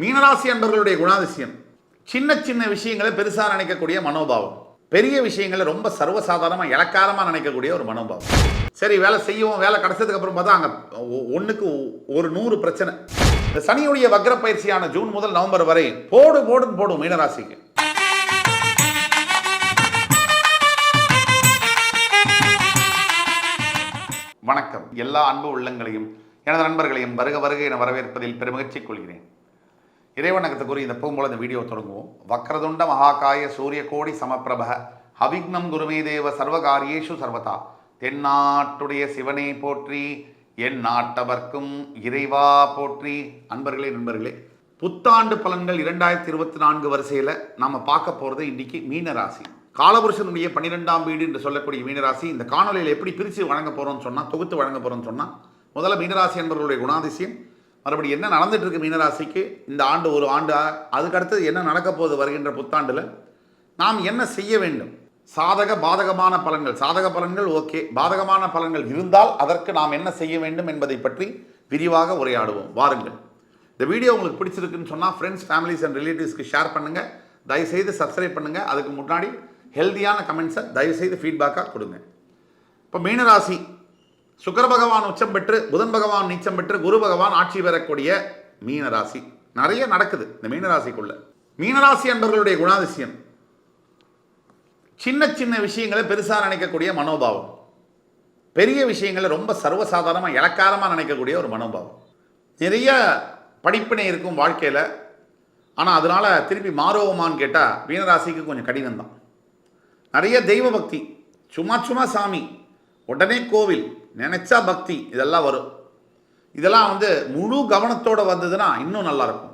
மீனராசி அன்பர்களுடைய குணாதிசயம். சின்ன சின்ன விஷயங்களை பெருசாக நினைக்கக்கூடிய மனோபாவம். பெரிய விஷயங்களை ரொம்ப சர்வசாதாரணமாக இலக்காரமாக நினைக்கக்கூடிய ஒரு மனோபாவம். சரி வேலை செய்யவும் வேலை கிடைச்சதுக்கு அப்புறம் பார்த்தா அங்கே ஒன்றுக்கு ஒரு நூறு பிரச்சனை. இந்த சனியுடைய வக்ர பயிற்சியான ஜூன் முதல் நவம்பர் வரை போடு போடுன்னு போடும் மீனராசிக்கு. வணக்கம். எல்லா அன்பு உள்ளங்களையும் எனது நண்பர்களையும் வருக வருக என வரவேற்பதில் பெருமகிழ்ச்சி கொள்கிறேன். இறைவணக்கத்தை கூறி இந்த பூம்போல இந்த வீடியோ தொடங்குவோம். வக்ரதுண்ட மகாகாய சூரிய கோடி சமப்பிரப அவிக்னம் குருமே தேவ சர்வகாரியேஷு சர்வதா. தென்னாட்டுடைய சிவனை போற்றி என் நாட்டவர்க்கும் இறைவா போற்றி. அன்பர்களே நண்பர்களே புத்தாண்டு பலன்கள் இரண்டாயிரத்தி இருபத்தி நான்கு வரிசையில் நாம் பார்க்க போகிறது இன்றைக்கி மீனராசி. காலபுருஷனுடைய பன்னிரெண்டாம் வீடு என்று சொல்லக்கூடிய மீனராசி இந்த காணொலியில் எப்படி பிரித்து வழங்க போகிறோம்னு சொன்னால் தொகுத்து வழங்க போகிறோம்னு சொன்னால் முதல்ல மீனராசி என்பவர்களுடைய குணாதிசயம் மறுபடி என்ன நடந்துட்டு இருக்கு மீனராசிக்கு? இந்த ஆண்டு ஒரு ஆண்டு அதுக்கு அடுத்தது என்ன நடக்க போகுது வருகின்ற புத்தாண்டில்? நாம் என்ன செய்ய வேண்டும்? சாதக பாதகமான பலன்கள். சாதக பலன்கள் ஓகே. பாதகமான பலன்கள் இருந்தால் அதற்கு நாம் என்ன செய்ய வேண்டும் என்பதை பற்றி விரிவாக உரையாடுவோம். வாருங்கள். இந்த வீடியோ உங்களுக்கு பிடிச்சிருக்குன்னு சொன்னால் ஃப்ரெண்ட்ஸ் ஃபேமிலிஸ் அண்ட் ரிலேட்டிவ்ஸ்க்கு ஷேர் பண்ணுங்கள் தயவுசெய்து சப்ஸ்கிரைப் பண்ணுங்கள் அதுக்கு முன்னாடி ஹெல்த்தியான கமெண்ட்ஸை தயவுசெய்து ஃபீட்பேக்காக கொடுங்க. இப்போ மீனராசி சுக்கர பகவான் உச்சம் பெற்று புதன் பகவான் நீச்சம் பெற்று குரு பகவான் ஆட்சி பெறக்கூடிய மீனராசி நிறைய நடக்குது இந்த மீனராசிக்குள்ள மீனராசி என்பவர்களுடைய குணாதிசயம். சின்ன சின்ன விஷயங்களை பெருசாக நினைக்கக்கூடிய மனோபாவம். பெரிய விஷயங்களை ரொம்ப சர்வசாதாரணமாக இலக்காரமாக நினைக்கக்கூடிய ஒரு மனோபாவம். நிறைய படிப்பினை இருக்கும் வாழ்க்கையில். ஆனால் அதனால் திருப்பி மாறுவோமான்னு கேட்டால் மீனராசிக்கு கொஞ்சம் கடினம் தான் நிறைய தெய்வ பக்தி சும்மா சும்மா சாமி உடனே கோவில் நினைச்சா பக்தி இதெல்லாம் வரும். இதெல்லாம் வந்து முழு கவனத்தோடு வந்ததுன்னா இன்னும் நல்லாயிருக்கும்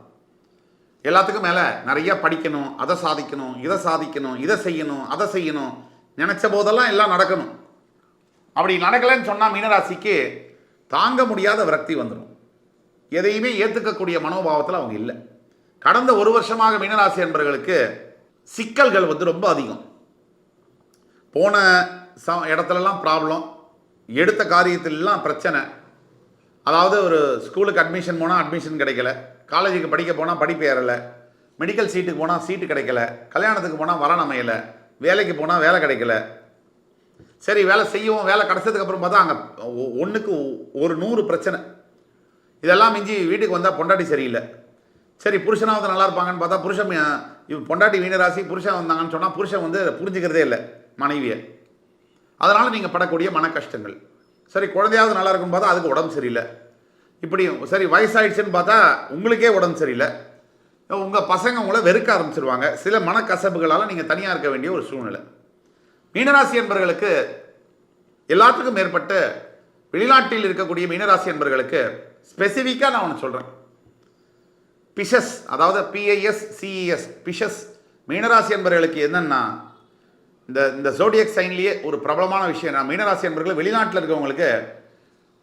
எல்லாத்துக்கும் மேலே நிறைய படிக்கணும் அதை சாதிக்கணும் இதை சாதிக்கணும் இதை செய்யணும் அதை செய்யணும். நினச்ச போதெல்லாம் எல்லாம் நடக்கணும். அப்படி நடக்கலைன்னு சொன்னால் மீனராசிக்கு தாங்க முடியாத விரக்தி வந்துடும் எதையுமே ஏற்றுக்கக்கூடிய மனோபாவத்தில் அவங்க இல்லை. கடந்த ஒரு வருஷமாக மீனராசி என்பவர்களுக்கு சிக்கல்கள் வந்து ரொம்ப அதிகம். போன ச இடத்துலலாம் ப்ராப்ளம் எடுத்த காரியத்திலலாம் பிரச்சனை. அதாவது ஒரு ஸ்கூலுக்கு அட்மிஷன் போனால் அட்மிஷன் கிடைக்கல. காலேஜுக்கு படிக்க போனால் படிப்பு ஏறலை. மெடிக்கல் சீட்டுக்கு போனால் சீட்டு கிடைக்கல. கல்யாணத்துக்கு போனால் வரன் அமையலை. வேலைக்கு போனால் வேலை கிடைக்கல. சரி வேலை செய்யவும் வேலை கிடச்சதுக்கப்புறம் பார்த்தா அங்கே ஒன்றுக்கு ஒரு நூறு பிரச்சனை. இதெல்லாம் மிஞ்சி வீட்டுக்கு வந்தால் பொண்டாட்டி சரியில்லை. சரி புருஷனாவது நல்லா இருப்பாங்கன்னு பார்த்தா புருஷன் பொண்டாட்டி மீனராசி புருஷன் வந்தாங்கன்னு சொன்னால் புருஷன் வந்து புரிஞ்சுக்கிறதே இல்லை. மனைவியை அதனால் நீங்கள் படக்கூடிய மன கஷ்டங்கள் சரி குழந்தையாவது நல்லா இருக்கும் பார்த்தா அதுக்கு உடம்பு சரியில்லை. இப்படி சரி வயசாயிடுச்சுன்னு பார்த்தா உங்களுக்கே உடம்பு சரியில்லை. உங்கள் பசங்க உங்களை வெறுக்க ஆரம்பிச்சிருவாங்க. சில மனக்கசப்புகளால் நீங்கள் தனியாக இருக்க வேண்டிய ஒரு சூழ்நிலை. மீனராசி என்பர்களுக்கு எல்லாத்துக்கும் மேற்பட்ட வெளிநாட்டில் இருக்கக்கூடிய மீனராசி என்பர்களுக்கு ஸ்பெசிஃபிக்காக நான் ஒன்று சொல்கிறேன் பிஷஸ் அதாவது பிஐஎஸ் சிஇஎஸ் பிஷஸ் மீனராசி என்பர்களுக்கு என்னென்னா இந்த இந்த ஜோடியக் சைன்லேயே ஒரு பிரபலமான விஷயம் நான் மீனராசி என்பர்கள் வெளிநாட்டில் இருக்கவங்களுக்கு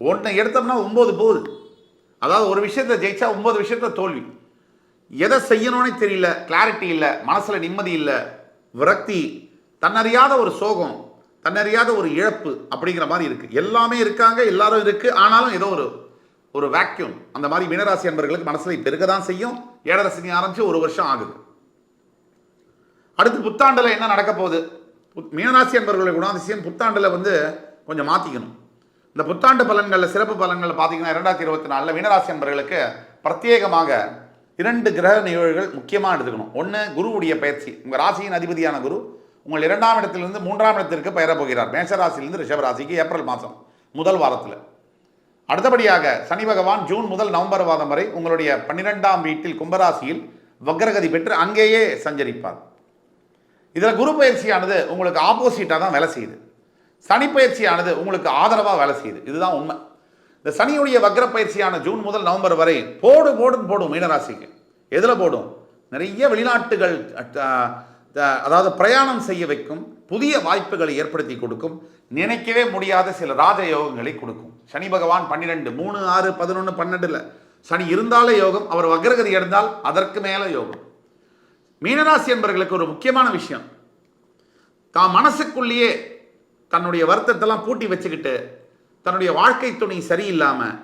ஒன்றை எடுத்தோம்னா ஒம்பது போகுது. அதாவது ஒரு விஷயத்தை ஜெயிச்சா ஒம்பது விஷயத்த தோல்வி. எதை செய்யணும்னே தெரியல கிளாரிட்டி இல்லை மனசில் நிம்மதி இல்லை விரக்தி தன்னறியாத ஒரு சோகம் தன்னறியாத ஒரு இழப்பு அப்படிங்கிற மாதிரி இருக்குது எல்லாமே இருக்காங்க எல்லாரும் இருக்குது ஆனாலும் ஏதோ ஒரு ஒரு வேக்யூம் அந்த மாதிரி மீனராசி அன்பர்களுக்கு மனசில் இப்போ இருக்க தான் செய்யும். ஏழரசனி ஆரம்பித்து ஒரு வருஷம் ஆகுது. அடுத்து புத்தாண்டில் என்ன நடக்க போகுது? மீனராசி என்பவர்களுடைய குணாதிசயம் புத்தாண்டில் வந்து கொஞ்சம் மாற்றிக்கணும் இந்த புத்தாண்டு பலன்களில் சிறப்பு பலன்களில் பார்த்தீங்கன்னா இரண்டாயிரத்தி இருபத்தி நாலில் மீனராசி என்பவர்களுக்கு பிரத்யேகமாக இரண்டு கிரக நிகழ்வுகள் முக்கியமாக எடுத்துக்கணும். ஒன்று குருவுடைய பயிற்சி. உங்கள் ராசியின் அதிபதியான குரு உங்கள் இரண்டாம் இடத்திலிருந்து மூன்றாம் இடத்திற்கு பெயரப் போகிறார். மேஷராசிலிருந்து ரிஷபராசிக்கு ஏப்ரல் மாதம் முதல் வாரத்தில். அடுத்தபடியாக சனி பகவான் ஜூன் முதல் நவம்பர் மாதம் வரை உங்களுடைய பன்னிரெண்டாம் வீட்டில் கும்பராசியில் வக்ரகதி பெற்று அங்கேயே சஞ்சரிப்பார். இதில் குரு பயிற்சியானது உங்களுக்கு ஆப்போசிட்டாக தான் வேலை செய்யுது. சனி பயிற்சியானது உங்களுக்கு ஆதரவாக வேலை செய்யுது. இதுதான் உண்மை. இந்த சனியுடைய வக்ர பயிற்சியான ஜூன் முதல் நவம்பர் வரை போடு போடுன்னு போடும் மீனராசிக்கு எதில் போடும்? நிறைய வெளிநாட்டுகள் அதாவது பிரயாணம் செய்ய வைக்கும் புதிய வாய்ப்புகளை ஏற்படுத்தி கொடுக்கும். நினைக்கவே முடியாத சில ராஜயோகங்களை கொடுக்கும். சனி பகவான் பன்னிரெண்டு மூணு ஆறு பதினொன்று பன்னெண்டில் சனி இருந்தாலே யோகம் அவர் வக்ரகதி எடுந்தால் அதற்கு மேலே யோகம். மீனராசி என்பர்களுக்கு ஒரு முக்கியமான விஷயம். தான் மனசுக்குள்ளேயே தன்னுடைய வருத்தத்தெல்லாம் பூட்டி வச்சுக்கிட்டு தன்னுடைய வாழ்க்கை துணை சரியில்லாமல்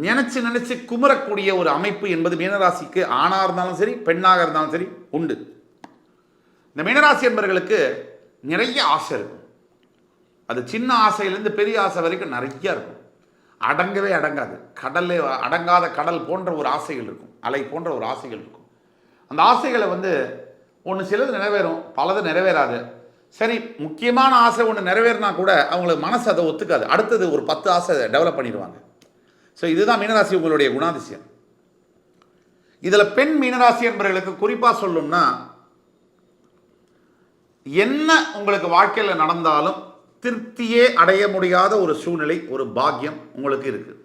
நினச்சி நினச்சி குமரக்கூடிய ஒரு அமைப்பு என்பது மீனராசிக்கு ஆணாக இருந்தாலும் சரி பெண்ணாக இருந்தாலும் சரி உண்டு. இந்த மீனராசி என்பர்களுக்கு நிறைய ஆசை இருக்கும். அது சின்ன ஆசையிலேருந்து பெரிய ஆசை வரைக்கும் நிறைய இருக்கும். அடங்கவே அடங்காது. கடலே அடங்காத கடல் போன்ற ஒரு ஆசைகள் இருக்கும். அலை போன்ற ஒரு ஆசைகள் இருக்கும். அந்த ஆசைகளை வந்து ஒன்று சிலது நிறைவேறும் பலது நிறைவேறாது. சரி முக்கியமான ஆசை ஒன்று நிறைவேறினா கூட அவங்களுக்கு மனசு அதை ஒத்துக்காது. அடுத்தது ஒரு பத்து ஆசை டெவலப் பண்ணிடுவாங்க. ஸோ இதுதான் மீனராசி உங்களுடைய குணாதிசயம். இதில் பெண் மீனராசி என்பவர்களுக்கு குறிப்பாக சொல்லணும்னா என்ன உங்களுக்கு வாழ்க்கையில் நடந்தாலும் திருப்தியே அடைய முடியாத ஒரு சூழ்நிலை ஒரு பாக்கியம் உங்களுக்கு இருக்குது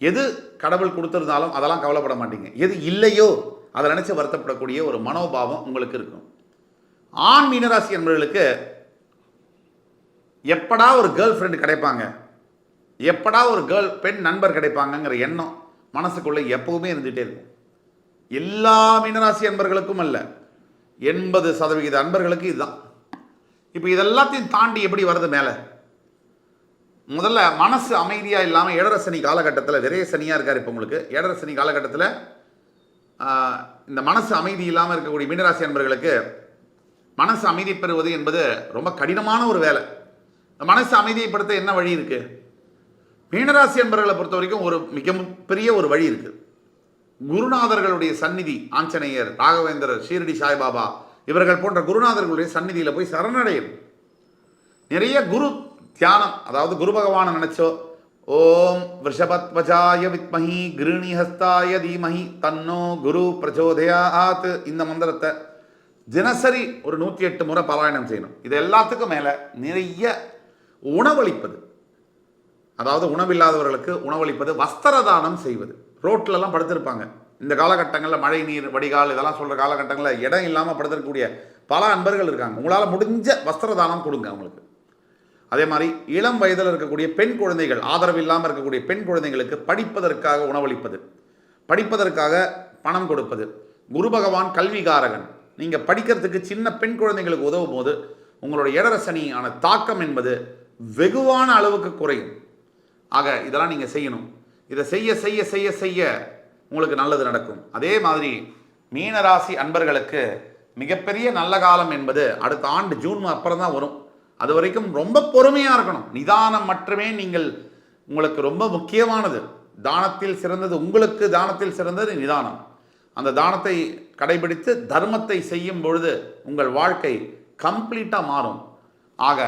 எது கடவுள் கொடுத்துருந்தாலும் அதெல்லாம் கவலைப்பட மாட்டீங்க. எது இல்லையோ அதை நினச்சி வருத்தப்படக்கூடிய ஒரு மனோபாவம் உங்களுக்கு இருக்கும். ஆண் மீனராசி என்பவர்களுக்கு எப்படா ஒரு கேர்ள் ஃப்ரெண்டு கிடைப்பாங்க? எப்படா ஒரு கேர்ள் பெண் நண்பர் கிடைப்பாங்கங்கிற எண்ணம் மனசுக்குள்ளே எப்பவுமே இருந்துகிட்டே இருக்கும். எல்லா மீனராசி அன்பர்களுக்கும் அல்ல எண்பது சதவிகித அன்பர்களுக்கு இதுதான். இப்போ இதெல்லாத்தையும் தாண்டி எப்படி வருது மேலே? முதல்ல மனசு அமைதியாக இல்லாமல் இடரசனி காலகட்டத்தில் விரைய சனியாக இருக்கார் இப்போ உங்களுக்கு. இடரசனி காலகட்டத்தில் இந்த மனசு அமைதி இல்லாமல் இருக்கக்கூடிய மீனராசி அன்பர்களுக்கு மனசு அமைதி பெறுவது என்பது ரொம்ப கடினமான ஒரு வேலை. இந்த மனசு அமைதியைப்படுத்த என்ன வழி இருக்கு? மீனராசி அன்பர்களை பொறுத்த வரைக்கும் ஒரு மிக பெரிய ஒரு வழி இருக்கு. குருநாதர்களுடைய சந்நிதி ஆஞ்சநேயர் ராகவேந்தர் ஷீரடி சாய்பாபா இவர்கள் போன்ற குருநாதர்களுடைய சந்நிதியில் போய் சரணடையும் நிறைய குரு தியானம் அதாவது குரு பகவானை நினைச்சோ ஓம் விஷபத்வஜாய வித்மஹி கிருணி ஹஸ்தாய தீமஹி. தன்னோ குரு பிரச்சோதயாத். இந்த மந்திரத்தை தினசரி ஒரு நூற்றி எட்டு முறை பாராயணம் செய்யணும். இது எல்லாத்துக்கும் மேலே நிறைய உணவளிப்பது. அதாவது உணவில்லாதவர்களுக்கு உணவளிப்பது வஸ்திர தானம் செய்வது. ரோட்லலாம் படுத்திருப்பாங்க. இந்த காலகட்டங்களில் மழை நீர் வடிகால் இதெல்லாம் சொல்கிற காலகட்டங்களில் இடம் இல்லாமல் படுத்திருக்கக்கூடிய பல அன்பர்கள் இருக்காங்க. உங்களால் முடிஞ்ச வஸ்திர தானம் கொடுங்க அவங்களுக்கு. அதே மாதிரி இளம் வயதில் இருக்கக்கூடிய பெண் குழந்தைகள் ஆதரவு இல்லாமல் இருக்கக்கூடிய பெண் குழந்தைகளுக்கு படிப்பதற்காக உணவளிப்பது படிப்பதற்காக பணம் கொடுப்பது. குரு பகவான் கல்விகாரகன். நீங்கள் படிக்கிறதுக்கு சின்ன பெண் குழந்தைங்களுக்கு உதவும் போது உங்களோட இடரசனியான தாக்கம் என்பது வெகுவான அளவுக்கு குறையும். ஆக இதெல்லாம் நீங்கள் செய்யணும். இதை செய்ய செய்ய செய்ய செய்ய உங்களுக்கு நல்லது நடக்கும். அதே மாதிரி மீனராசி அன்பர்களுக்கு மிகப்பெரிய நல்ல காலம் என்பது அடுத்த ஆண்டு ஜூன் அப்புறம் தான் வரும். அது வரைக்கும் ரொம்ப பொறுமையாக இருக்கணும். நிதானம் மட்டுமே நீங்கள் உங்களுக்கு ரொம்ப முக்கியமானது. தானத்தில் சிறந்தது உங்களுக்கு தானத்தில் சிறந்தது நிதானம். அந்த தானத்தை கடைபிடித்து தர்மத்தை செய்யும் பொழுது உங்கள் வாழ்க்கை கம்ப்ளீட்டாக மாறும். ஆக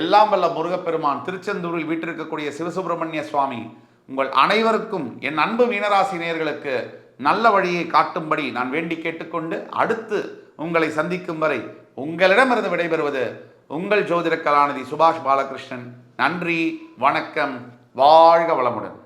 எல்லாம் வல்ல முருகப்பெருமான் திருச்செந்தூரில் வீட்டிருக்கக்கூடிய சிவசுப்பிரமணிய சுவாமி உங்கள் அனைவருக்கும் என் அன்பு மீனராசி நேயர்களுக்கு நல்ல வழியை காட்டும்படி நான் வேண்டி கேட்டுக்கொண்டு அடுத்து உங்களை சந்திக்கும் வரை உங்களிடமிருந்து விடைபெறுவது உங்கள் ஜோதிட கலாநிதி சுபாஷ் பாலகிருஷ்ணன். நன்றி வணக்கம் வாழ்க வளமுடன்.